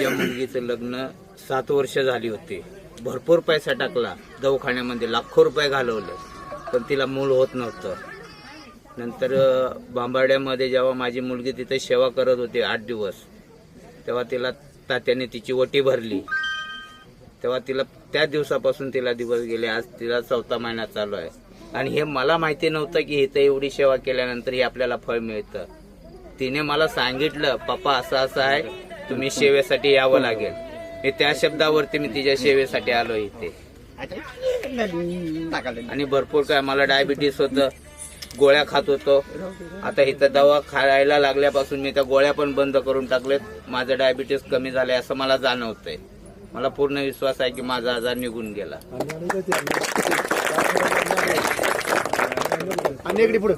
त्या मुलगीचं लग्न सात वर्ष झाली होती. भरपूर पैसा टाकला. दवाखान्यामध्ये लाखो रुपये घालवले. पण तिला मूल होत नव्हतं. नंतर बांबाड्यामध्ये जेव्हा माझी मुलगी तिथे सेवा करत होती आठ दिवस तेव्हा तिला तात्याने तिची वटी भरली. तेव्हा तिला त्या दिवसापासून तिला दिवस गेले. आज तिला चौथा महिना चालू आहे. आणि हे मला माहिती नव्हतं की इथं एवढी सेवा केल्यानंतर हे आपल्याला फळ मिळतं. तिने मला सांगितलं पप्पा असं असं आहे. तुम्ही सेवेसाठी यावं लागेल. मी त्या शब्दावरती मी तिच्या सेवेसाठी आलो इथे. आणि भरपूर काय मला डायबिटीस होतं गोळ्या खात होतो. आता इथं दवा खायला लागल्यापासून मी त्या गोळ्या पण बंद करून टाकलेत. माझं डायबिटीस कमी झालंय असं मला जाणवतंय. मला पूर्ण विश्वास आहे की माझा आजार निघून गेला. पुढे.